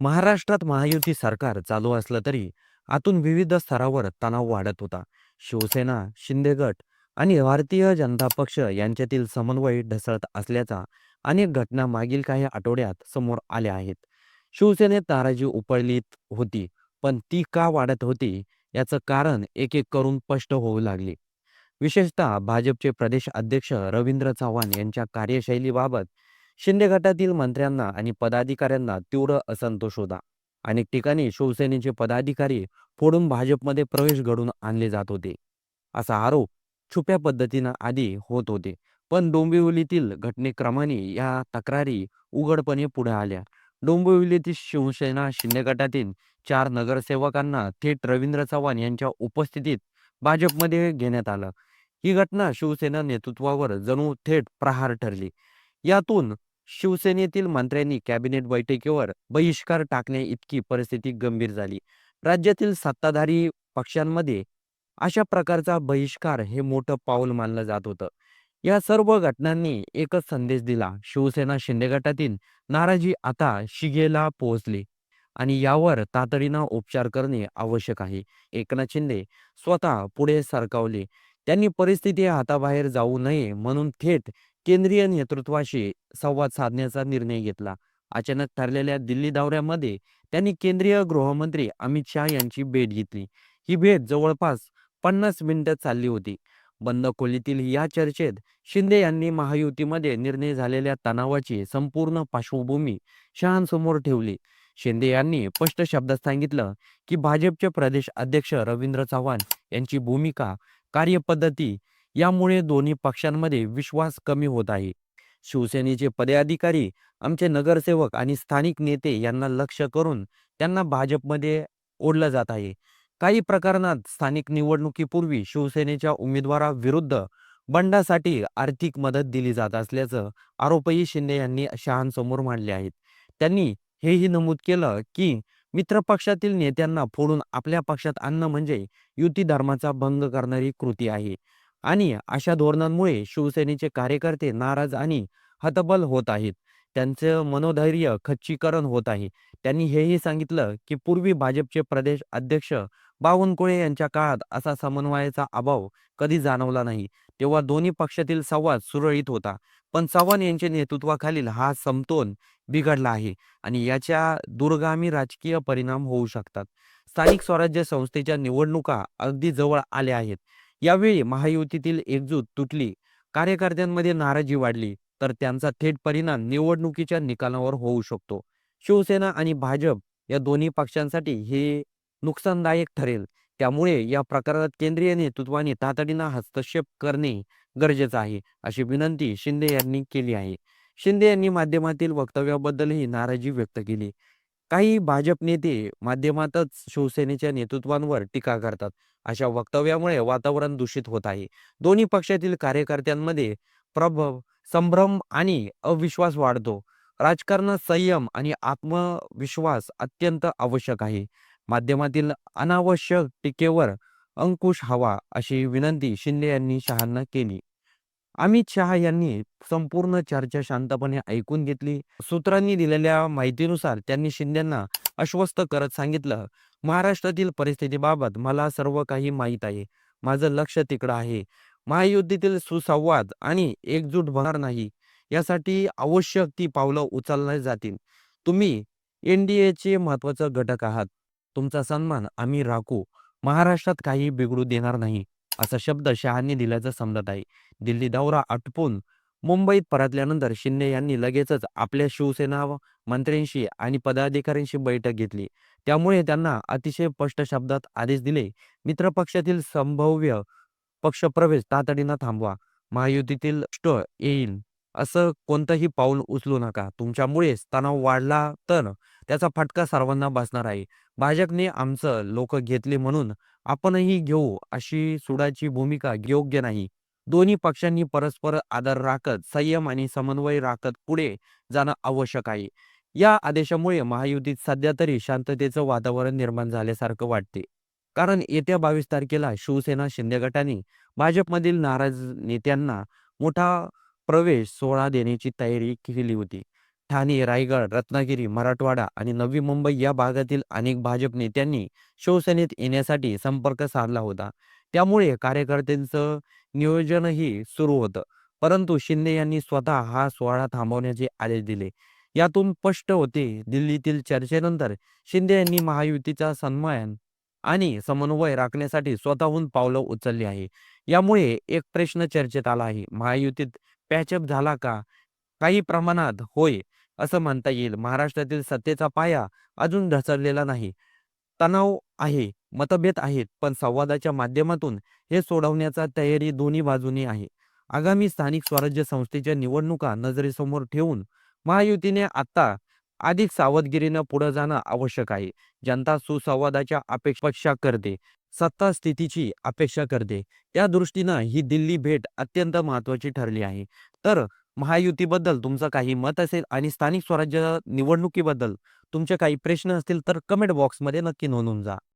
महाराष्ट्रात महायुती सरकार चालू असलं तरी आतून विविध स्तरावर तणाव वाढत होता. शिवसेना शिंदे गट आणि भारतीय जनता पक्ष यांच्यातील समन्वय ढसळत असल्याचा अनेक घटना मागील काही आठवड्यात समोर आल्या आहेत. शिवसेनेत नाराजी उपळलीत होती पण ती का वाढत होती याचं कारण एक एक करून स्पष्ट होऊ लागले. विशेषतः भाजपचे प्रदेश अध्यक्ष रवींद्र चव्हाण यांच्या कार्यशैलीबाबत शिंदे गटातील मंत्र्यांना आणि पदाधिकाऱ्यांना तीव्र असंतोष होता. अनेक ठिकाणी शिवसेनेचे पदाधिकारी फोडून भाजपमध्ये प्रवेश घडून आणले जात होते. असा आरोप छुप्या पद्धतीनं आधी होत होते. पण डोंबिवलीतील घटनेक्रमाने या तक्रारी उघडपणे पुढे आल्या. डोंबिवलीतील शिवसेना शिंदे गटातील चार नगरसेवकांना थेट रवींद्र चव्हाण यांच्या उपस्थितीत भाजपमध्ये घेण्यात आलं. ही घटना शिवसेना नेतृत्वावर जणू थेट प्रहार ठरली. यातून शिवसेनेतील मंत्र्यांनी कॅबिनेट बैठकीवर बहिष्कार टाकण्या इतकी परिस्थिती गंभीर झाली. राज्यातील सत्ताधारी पक्षांमध्ये अशा प्रकारचा बहिष्कार हे मोठं पाऊल मानलं जात होतं. या सर्व घटनांनी एकच संदेश दिला शिवसेना शिंदे गटातील नाराजी आता शिगेला पोहोचली आणि यावर तातडीनं उपचार करणे आवश्यक आहे. एकनाथ शिंदे स्वतः पुढे सरकावले त्यांनी परिस्थिती हाताबाहेर जाऊ नये म्हणून थेट केंद्रीय नेतृत्वाशी संवाद साधण्याचा निर्णय घेतला. अचानक ठरलेल्या दिल्ली दौऱ्यामध्ये त्यांनी केंद्रीय गृहमंत्री अमित शहा यांची भेट घेतली. ही भेट जवळपास पन्नास मिनिटं चालली होती. बंद खोलीतील या चर्चेत शिंदे यांनी महायुतीमध्ये निर्णय झालेल्या तणावाची संपूर्ण पार्श्वभूमी शहांसमोर ठेवली. शिंदे यांनी स्पष्ट शब्दात सांगितलं की भाजपचे प्रदेश अध्यक्ष रवींद्र चव्हाण यांची भूमिका कार्यपद्धती यामुळे दोन्ही पक्षांमध्ये विश्वास कमी होत आहे. शिवसेनेचे पदाधिकारी आमचे नगरसेवक आणि स्थानिक नेते यांना लक्ष करून त्यांना भाजपमध्ये ओढलं जात आहे. काही प्रकरणात स्थानिक निवडणुकीपूर्वी शिवसेनेच्या उमेदवाराविरुद्ध बंडासाठी आर्थिक मदत दिली जात असल्याचं आरोपही शिंदे यांनी शहांसमोर मांडले आहेत. त्यांनी हेही नमूद केलं की मित्रपक्षातील नेत्यांना फोडून आपल्या पक्षात आणणं म्हणजे युती धर्माचा भंग करणारी कृती आहे. आणि अशा धोरणांमुळे शिवसेनेचे कार्यकर्ते नाराज आणि हतबल होत आहेत. त्यांचं मनोधैर्य खच्चीकरण होत आहे. त्यांनी हेही सांगितलं की पूर्वी भाजपचे प्रदेश अध्यक्ष बावनकुळे यांच्या काळात असा समन्वयाचा अभाव कधी जाणवला नाही. तेव्हा दोन्ही पक्षातील संवाद सुरळीत होता. पण चव्हाण यांच्या नेतृत्वाखालील हा समतोल बिघडला आहे आणि याच्या दूरगामी राजकीय परिणाम होऊ शकतात. स्थानिक स्वराज्य संस्थेच्या निवडणुका अगदी जवळ आल्या आहेत. यावेळी महायुतीतील एकजूट तुटली कार्यकर्त्यांमध्ये नाराजी वाढली तर त्यांचा थेट परिणाम निवडणुकीच्या निकालावर होऊ शकतो. शिवसेना आणि भाजप या दोन्ही पक्षांसाठी हे नुकसानदायक ठरेल. त्यामुळे या प्रकारात केंद्रीय नेतृत्वाने तातडीनं हस्तक्षेप करणे गरजेचं आहे अशी विनंती शिंदे यांनी केली आहे. शिंदे यांनी माध्यमातील वक्तव्याबद्दलही नाराजी व्यक्त केली. काही भाजप नेते माध्यमातच शिवसेनेच्या नेतृत्वांवर टीका करतात. अशा वक्तव्यामुळे वातावरण दूषित होत आहे. दोन्ही पक्षातील कार्यकर्त्यांमध्ये प्रभव संभ्रम आणि अविश्वास वाढतो. राजकारणात संयम आणि आत्मविश्वास अत्यंत आवश्यक आहे. माध्यमातील अनावश्यक टीकेवर अंकुश हवा अशी विनंती शिंदे यांनी शहांना केली. अमित शहा यांनी संपूर्ण चर्चा शांतपणे ऐकून घेतली. सूत्रांनी दिलेल्या माहितीनुसार त्यांनी शिंद्यांना आश्वस्त करत सांगितलं महाराष्ट्रातील परिस्थितीबाबत मला सर्व काही माहीत आहे. माझं लक्ष तिकडं आहे. महायुद्धीतील सुसंवाद आणि एकजूट होणार नाही. यासाठी आवश्यक ती पावलं उचलली जातील. तुम्ही एन डी एचे महत्त्वाचा घटक आहात. तुमचा सन्मान आम्ही राखू. महाराष्ट्रात काही बिघडू देणार नाही. असा शब्द शहांनी दिल्याचं समजत आहे. दिल्ली दौरा आटपून मुंबईत परतल्यानंतर शिंदे यांनी लगेचच आपल्या शिवसेना मंत्र्यांशी आणि पदाधिकाऱ्यांशी बैठक घेतली. त्यामुळे त्यांना अतिशय स्पष्ट शब्दात आदेश दिले मित्रपक्षातील संभाव्य पक्षप्रवेश तातडीनं थांबवा. महायुतीतील येईल. असं कोणतंही पाऊल उचलू नका. तुमच्यामुळेच तणाव वाढला तर त्याचा फटका सर्वांना बसणार आहे. भाजपने आमचं लोक घेतले म्हणून आपणही घेऊ अशी सुडाची भूमिका योग्य नाही. दोन्ही पक्षांनी परस्पर आदर राखत संयम आणि समन्वय राखत पुढे जाणं आवश्यक आहे. या आदेशामुळे महायुतीत सध्या तरी शांततेचं वातावरण निर्माण झाल्यासारखं वाटते. कारण येत्या बावीस तारखेला शिवसेना शिंदे गटाने भाजपमधील नाराज नेत्यांना मोठा प्रवेश सोहळा देण्याची तयारी केली होती ठाणे, रायगड, रत्नागिरी, मराठवाडा आणि नवी मुंबई या भागातील अनेक भाजप नेत्यांनी शिवसेनेत येण्यासाठी संपर्क साधला होता. त्यामुळे कार्यकर्त्यांचं नियोजनही सुरू होतं. परंतु शिंदे यांनी स्वतः हा सोहळा थांबवण्याचे आदेश दिले. यातून स्पष्ट होते दिल्लीतील चर्चेनंतर शिंदे यांनी महायुतीचा सन्मान आणि समन्वय राखण्यासाठी स्वतःहून पावलं उचलली आहे. यामुळे एक प्रश्न चर्चेत आला आहे. महायुतीत पॅचअप झाला का? काही प्रमाणात होय, असं म्हणता येईल. महाराष्ट्रातील सत्तेचा पाया अजून ढसरलेला नाही. तणाव आहे, मतभेद आहेत, पण संवादाच्या माध्यमातून हे सोडवण्याचा तयारी दोन्ही बाजूनी आहे. आगामी स्थानिक स्वराज्य संस्थेच्या निवडणुका नजरेसमोर ठेवून महायुतीने आता अधिक सावधगिरीनं पुढे जाणं आवश्यक आहे. जनता सुसंवादाच्या अपेक्षा करते, सत्ता स्थितीची अपेक्षा करते. त्या दृष्टीनं ही दिल्ली भेट अत्यंत महत्त्वाची ठरली आहे. तर महायुतीबद्दल तुमचं काही मत असेल आणि स्थानिक स्वराज्य निवडणुकीबद्दल तुमचे काही प्रश्न असतील तर कमेंट बॉक्समध्ये नक्की नोंदवून जा.